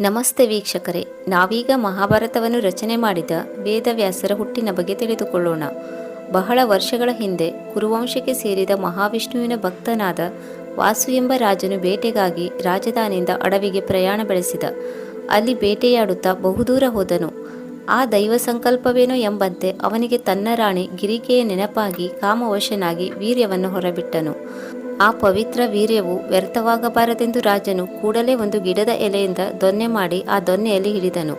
ನಮಸ್ತೆ ವೀಕ್ಷಕರೇ, ನಾವೀಗ ಮಹಾಭಾರತವನ್ನು ರಚನೆ ಮಾಡಿದ ವೇದವ್ಯಾಸರ ಹುಟ್ಟಿನ ಬಗ್ಗೆ ತಿಳಿದುಕೊಳ್ಳೋಣ. ಬಹಳ ವರ್ಷಗಳ ಹಿಂದೆ ಕುರುವಂಶಕ್ಕೆ ಸೇರಿದ ಮಹಾವಿಷ್ಣುವಿನ ಭಕ್ತನಾದ ವಾಸು ಎಂಬ ರಾಜನು ಬೇಟೆಗಾಗಿ ರಾಜಧಾನಿಯಿಂದ ಅಡವಿಗೆ ಪ್ರಯಾಣ ಬೆಳೆಸಿದ. ಅಲ್ಲಿ ಬೇಟೆಯಾಡುತ್ತಾ ಬಹುದೂರ ಹೋದನು. ಆ ದೈವ ಸಂಕಲ್ಪವೇನೋ ಎಂಬಂತೆ ಅವನಿಗೆ ತನ್ನ ರಾಣಿ ಗಿರಿಕೆಯ ನೆನಪಾಗಿ ಕಾಮವಶನಾಗಿ ವೀರ್ಯವನ್ನು ಹೊರಬಿಟ್ಟನು. ಆ ಪವಿತ್ರ ವೀರ್ಯವು ವ್ಯರ್ಥವಾಗಬಾರದೆಂದು ರಾಜನು ಕೂಡಲೇ ಒಂದು ಗಿಡದ ಎಲೆಯಿಂದ ದೊನ್ನೆ ಮಾಡಿ ಆ ದೊನ್ನೆಯಲ್ಲಿ ಹಿಡಿದನು.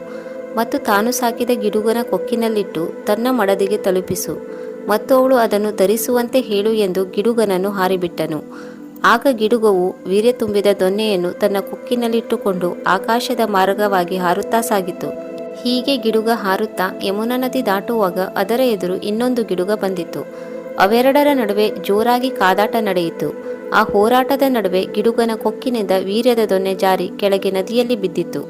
ಮತ್ತು ತಾನು ಸಾಕಿದ ಗಿಡುಗನ ಕೊಕ್ಕಿನಲ್ಲಿಟ್ಟು ತನ್ನ ಮಡದಿಗೆ ತಲುಪಿಸು. ಮತ್ತು ಅವಳು ಅದನ್ನು ಧರಿಸುವಂತೆ ಹೇಳು ಎಂದು ಗಿಡುಗನನ್ನು ಹಾರಿಬಿಟ್ಟನು. ಆಗ ಗಿಡುಗವು ವೀರ್ಯ ತುಂಬಿದ ದೊನ್ನೆಯನ್ನು ತನ್ನ ಕೊಕ್ಕಿನಲ್ಲಿಟ್ಟುಕೊಂಡು ಆಕಾಶದ ಮಾರ್ಗವಾಗಿ ಹಾರುತ್ತಾ ಸಾಗಿತು. ಹೀಗೆ ಗಿಡುಗ ಹಾರುತ್ತಾ ಯಮುನಾ ನದಿ ದಾಟುವಾಗ ಅದರ ಎದುರು ಇನ್ನೊಂದು ಗಿಡುಗ ಬಂದಿತು. ಅವೆರಡರ ನಡುವೆ ಜೋರಾಗಿ ಕಾದಾಟ ನಡೆಯಿತು. ಆ ಹೋರಾಟದ ನಡುವೆ ಗಿಡುಗನ ಕೊಕ್ಕಿನಿಂದ ವೀರ್ಯದ ದೊನ್ನೆ ಜಾರಿ ಕೆಳಗೆ ನದಿಯಲ್ಲಿ ಬಿದ್ದಿತ್ತು.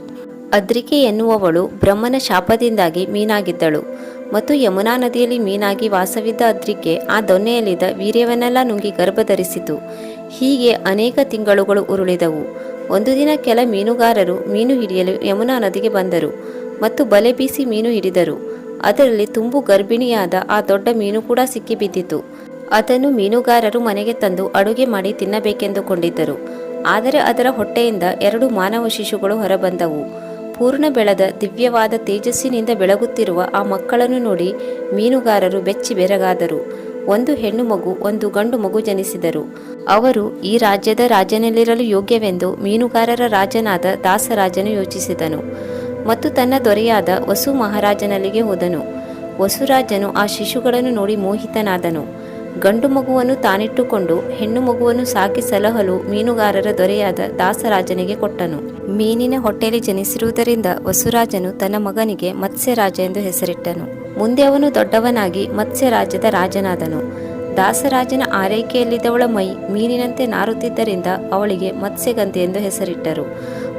ಅದ್ರಿಕೆ ಎನ್ನುವವಳು ಬ್ರಹ್ಮನ ಶಾಪದಿಂದಾಗಿ ಮೀನಾಗಿದ್ದಳು ಮತ್ತು ಯಮುನಾ ನದಿಯಲ್ಲಿ ಮೀನಾಗಿ ವಾಸವಿದ್ದ ಅದ್ರಿಕೆ ಆ ದೊನ್ನೆಯಲ್ಲಿದ್ದ ವೀರ್ಯವನ್ನೆಲ್ಲ ನುಂಗಿ ಗರ್ಭಧರಿಸಿತು. ಹೀಗೆ ಅನೇಕ ತಿಂಗಳುಗಳು ಉರುಳಿದವು. ಒಂದು ದಿನ ಕೆಲ ಮೀನುಗಾರರು ಮೀನು ಹಿಡಿಯಲು ಯಮುನಾ ನದಿಗೆ ಬಂದರು ಮತ್ತು ಬಲೆ ಬೀಸಿ ಮೀನು ಹಿಡಿದರು. ಅದರಲ್ಲಿ ತುಂಬು ಗರ್ಭಿಣಿಯಾದ ಆ ದೊಡ್ಡ ಮೀನು ಕೂಡ ಸಿಕ್ಕಿಬಿದ್ದಿತು. ಅದನ್ನು ಮೀನುಗಾರರು ಮನೆಗೆ ತಂದು ಅಡುಗೆ ಮಾಡಿ ತಿನ್ನಬೇಕೆಂದುಕೊಂಡಿದ್ದರು. ಆದರೆ ಅದರ ಹೊಟ್ಟೆಯಿಂದ ಎರಡು ಮಾನವ ಶಿಶುಗಳು ಹೊರಬಂದವು. ಪೂರ್ಣ ಬೆಳೆದ ದಿವ್ಯವಾದ ತೇಜಸ್ಸಿನಿಂದ ಬೆಳಗುತ್ತಿರುವ ಆ ಮಕ್ಕಳನ್ನು ನೋಡಿ ಮೀನುಗಾರರು ಬೆಚ್ಚಿ ಬೆರಗಾದರು. ಒಂದು ಹೆಣ್ಣು ಮಗು ಒಂದು ಗಂಡು ಮಗು ಜನಿಸಿದರು. ಅವರು ಈ ರಾಜ್ಯದ ರಾಜನಲ್ಲಿರಲು ಯೋಗ್ಯವೆಂದು ಮೀನುಗಾರರ ರಾಜನಾದ ದಾಸರಾಜನು ಯೋಚಿಸಿದನು. ಮತ್ತು ತನ್ನ ದೊರೆಯಾದ ವಸು ಮಹಾರಾಜನಲ್ಲಿಗೆ ಹೋದನು. ವಸುರಾಜನು ಆ ಶಿಶುಗಳನ್ನು ನೋಡಿ ಮೋಹಿತನಾದನು. ಗಂಡು ಮಗುವನ್ನು ತಾನಿಟ್ಟುಕೊಂಡು ಹೆಣ್ಣು ಮಗುವನ್ನು ಸಾಕಿ ಸಲಹಲು ಮೀನುಗಾರರ ದೊರೆಯಾದ ದಾಸರಾಜನಿಗೆ ಕೊಟ್ಟನು. ಮೀನಿನ ಹೊಟ್ಟೆಯಲ್ಲಿ ಜನಿಸಿರುವುದರಿಂದ ವಸುರಾಜನು ತನ್ನ ಮಗನಿಗೆ ಮತ್ಸ್ಯರಾಜ ಎಂದು ಹೆಸರಿಟ್ಟನು. ಮುಂದೆ ಅವನು ದೊಡ್ಡವನಾಗಿ ಮತ್ಸ್ಯರಾಜ್ಯದ ರಾಜನಾದನು. ದಾಸರಾಜನ ಆರೈಕೆಯಲ್ಲಿದ್ದವಳ ಮೈ ಮೀನಿನಂತೆ ನಾರುತ್ತಿದ್ದರಿಂದ ಅವಳಿಗೆ ಮತ್ಸ್ಯಗಂಧಿ ಎಂದು ಹೆಸರಿಟ್ಟರು.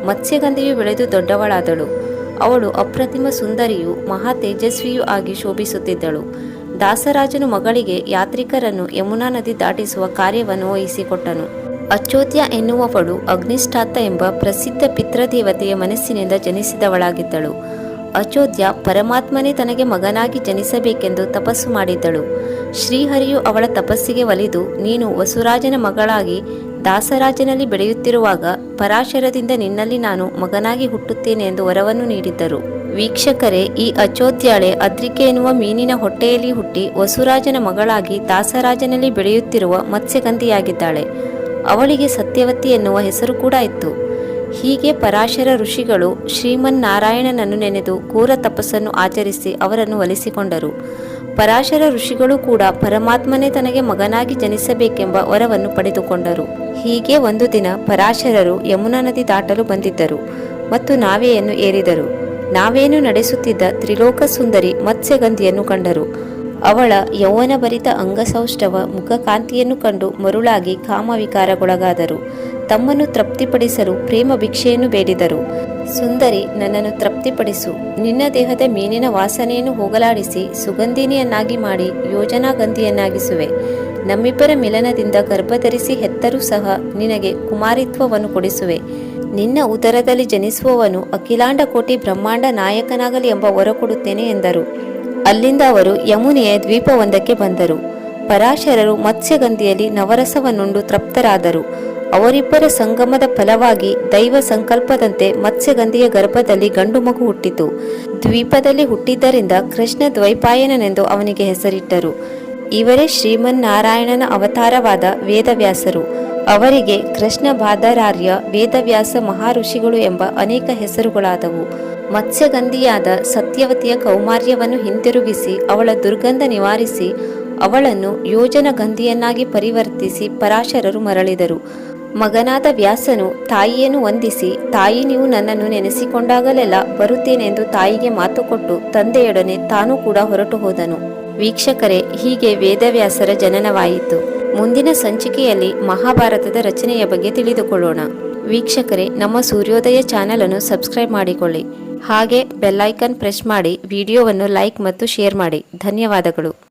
ಮತ್ಸ್ಯಗಂಧಿಯು ಬೆಳೆದು ದೊಡ್ಡವಳಾದಳು. ಅವಳು ಅಪ್ರತಿಮ ಸುಂದರಿಯೂ ಮಹಾ ತೇಜಸ್ವಿಯೂ ಆಗಿ ಶೋಭಿಸುತ್ತಿದ್ದಳು. ದಾಸರಾಜನು ಮಗಳಿಗೆ ಯಾತ್ರಿಕರನ್ನು ಯಮುನಾ ನದಿ ದಾಟಿಸುವ ಕಾರ್ಯವನ್ನು ವಹಿಸಿಕೊಟ್ಟನು. ಅಚೋದ್ಯ ಎನ್ನುವವಳು ಅಗ್ನಿಷ್ಠಾತ ಎಂಬ ಪ್ರಸಿದ್ಧ ಪಿತೃದೇವತೆಯ ಮನಸ್ಸಿನಿಂದ ಜನಿಸಿದವಳಾಗಿದ್ದಳು. ಅಚೋದ್ಯ ಪರಮಾತ್ಮನೇ ತನಗೆ ಮಗನಾಗಿ ಜನಿಸಬೇಕೆಂದು ತಪಸ್ಸು ಮಾಡಿದ್ದಳು. ಶ್ರೀಹರಿಯು ಅವಳ ತಪಸ್ಸಿಗೆ ಒಲಿದು, ನೀನು ವಸುರಾಜನ ಮಗಳಾಗಿ ದಾಸರಾಜನಲ್ಲಿ ಬೆಳೆಯುತ್ತಿರುವಾಗ ಪರಾಶರದಿಂದ ನಿನ್ನಲ್ಲಿ ನಾನು ಮಗನಾಗಿ ಹುಟ್ಟುತ್ತೇನೆ ಎಂದು ವರವನ್ನು ನೀಡಿದ್ದರು. ವೀಕ್ಷಕರೇ, ಈ ಅಚೋದ್ಯಾಳೆ ಅದ್ರಿಕೆ ಎನ್ನುವ ಮೀನಿನ ಹೊಟ್ಟೆಯಲ್ಲಿ ಹುಟ್ಟಿ ವಸುರಾಜನ ಮಗಳಾಗಿ ದಾಸರಾಜನಲ್ಲಿ ಬೆಳೆಯುತ್ತಿರುವ ಮತ್ಸ್ಯಗಂಧಿಯಾಗಿದ್ದಾಳೆ. ಅವಳಿಗೆ ಸತ್ಯವತಿ ಎನ್ನುವ ಹೆಸರು ಕೂಡ ಇತ್ತು. ಹೀಗೆ ಪರಾಶರ ಋಷಿಗಳು ಶ್ರೀಮನ್ನಾರಾಯಣನನ್ನು ನೆನೆದು ಘೋರ ತಪಸ್ಸನ್ನು ಆಚರಿಸಿ ಅವರನ್ನು ಒಲಿಸಿಕೊಂಡರು. ಪರಾಶರ ಋಷಿಗಳು ಕೂಡ ಪರಮಾತ್ಮನೇ ತನಗೆ ಮಗನಾಗಿ ಜನಿಸಬೇಕೆಂಬ ವರವನ್ನು ಪಡೆದುಕೊಂಡರು. ಹೀಗೆ ಒಂದು ದಿನ ಪರಾಶರರು ಯಮುನಾ ನದಿ ದಾಟಲು ಬಂದಿದ್ದರು ಮತ್ತು ನಾವೆಯನ್ನು ಏರಿದರು. ನಾವೇನು ನಡೆಸುತ್ತಿದ್ದ ತ್ರಿಲೋಕ ಸುಂದರಿ ಮತ್ಸ್ಯಗಂಧಿಯನ್ನು ಕಂಡರು. ಅವಳ ಯೌವನಭರಿತ ಅಂಗಸೌಷ್ಠವ ಮುಖಕಾಂತಿಯನ್ನು ಕಂಡು ಮರುಳಾಗಿ ಕಾಮವಿಕಾರಗೊಳಗಾದರು. ತಮ್ಮನ್ನು ತೃಪ್ತಿಪಡಿಸಲು ಪ್ರೇಮ ಭಿಕ್ಷೆಯನ್ನು ಬೇಡಿದರು. ಸುಂದರಿ, ನನ್ನನ್ನು ತೃಪ್ತಿಪಡಿಸು. ನಿನ್ನ ದೇಹದ ಮೀನಿನ ವಾಸನೆಯನ್ನು ಹೋಗಲಾಡಿಸಿ ಸುಗಂಧಿನಿಯನ್ನಾಗಿ ಮಾಡಿ ಯೋಜನಾಗಂಧಿಯನ್ನಾಗಿಸುವೆ. ನಮ್ಮಿಬ್ಬರ ಮಿಲನದಿಂದ ಗರ್ಭಧರಿಸಿ ಹೆತ್ತರೂ ಸಹ ನಿನಗೆ ಕುಮಾರಿತ್ವವನ್ನು ಕೊಡಿಸುವೆ. ನಿನ್ನ ಉದರದಲ್ಲಿ ಜನಿಸುವವನು ಅಖಿಲಾಂಡ ಕೋಟಿ ಬ್ರಹ್ಮಾಂಡ ನಾಯಕನಾಗಲಿ ಎಂಬ ವರ ಕೊಡುತ್ತೇನೆ ಎಂದರು. ಅಲ್ಲಿಂದ ಅವರು ಯಮುನೆಯ ದ್ವೀಪವೊಂದಕ್ಕೆ ಬಂದರು. ಪರಾಶರರು ಮತ್ಸ್ಯಗಂಧಿಯಲ್ಲಿ ನವರಸವನ್ನುಂಡು ತೃಪ್ತರಾದರು. ಅವರಿಬ್ಬರ ಸಂಗಮದ ಫಲವಾಗಿ ದೈವ ಸಂಕಲ್ಪದಂತೆ ಮತ್ಸ್ಯಗಂಧಿಯ ಗರ್ಭದಲ್ಲಿ ಗಂಡು ಮಗು ಹುಟ್ಟಿತು. ದ್ವೀಪದಲ್ಲಿ ಹುಟ್ಟಿದ್ದರಿಂದ ಕೃಷ್ಣ ದ್ವೈಪಾಯನನೆಂದು ಅವನಿಗೆ ಹೆಸರಿಟ್ಟರು. ಇವರೇ ಶ್ರೀಮನ್ನಾರಾಯಣನ ಅವತಾರವಾದ ವೇದವ್ಯಾಸರು. ಅವರಿಗೆ ಕೃಷ್ಣ ಬಾದರಾರ್ಯ ವೇದವ್ಯಾಸ ಮಹಾಋಷಿಗಳು ಎಂಬ ಅನೇಕ ಹೆಸರುಗಳಾದವು. ಮತ್ಸ್ಯಗಂಧಿಯಾದ ಸತ್ಯವತಿಯ ಕೌಮಾರ್ಯವನ್ನು ಹಿಂತಿರುಗಿಸಿ ಅವಳ ದುರ್ಗಂಧ ನಿವಾರಿಸಿ ಅವಳನ್ನು ಯೋಜನ ಗಂಧಿಯನ್ನಾಗಿ ಪರಿವರ್ತಿಸಿ ಪರಾಶರರು ಮರಳಿದರು. ಮಗನಾದ ವ್ಯಾಸನು ತಾಯಿಯನ್ನು ವಂದಿಸಿ, ತಾಯಿ, ನೀವು ನನ್ನನ್ನು ನೆನೆಸಿಕೊಂಡಾಗಲೆಲ್ಲ ಬರುತ್ತೇನೆಂದು ತಾಯಿಗೆ ಮಾತು ಕೊಟ್ಟು ತಂದೆಯೊಡನೆ ತಾನೂ ಕೂಡ ಹೊರಟು ಹೋದನು. ವೀಕ್ಷಕರೇ, ಹೀಗೆ ವೇದವ್ಯಾಸರ ಜನನವಾಯಿತು. ಮುಂದಿನ ಸಂಚಿಕೆಯಲ್ಲಿ ಮಹಾಭಾರತದ ರಚನೆಯ ಬಗ್ಗೆ ತಿಳಿದುಕೊಳ್ಳೋಣ. ವೀಕ್ಷಕರೇ, ನಮ್ಮ ಸೂರ್ಯೋದಯ ಚಾನೆಲ್ ಅನ್ನು ಸಬ್ಸ್ಕ್ರೈಬ್ ಮಾಡಿಕೊಳ್ಳಿ. ಹಾಗೆ ಬೆಲ್ಲೈಕನ್ ಪ್ರೆಸ್ ಮಾಡಿ, ವಿಡಿಯೋವನ್ನು ಲೈಕ್ ಮತ್ತು ಶೇರ್ ಮಾಡಿ. ಧನ್ಯವಾದಗಳು.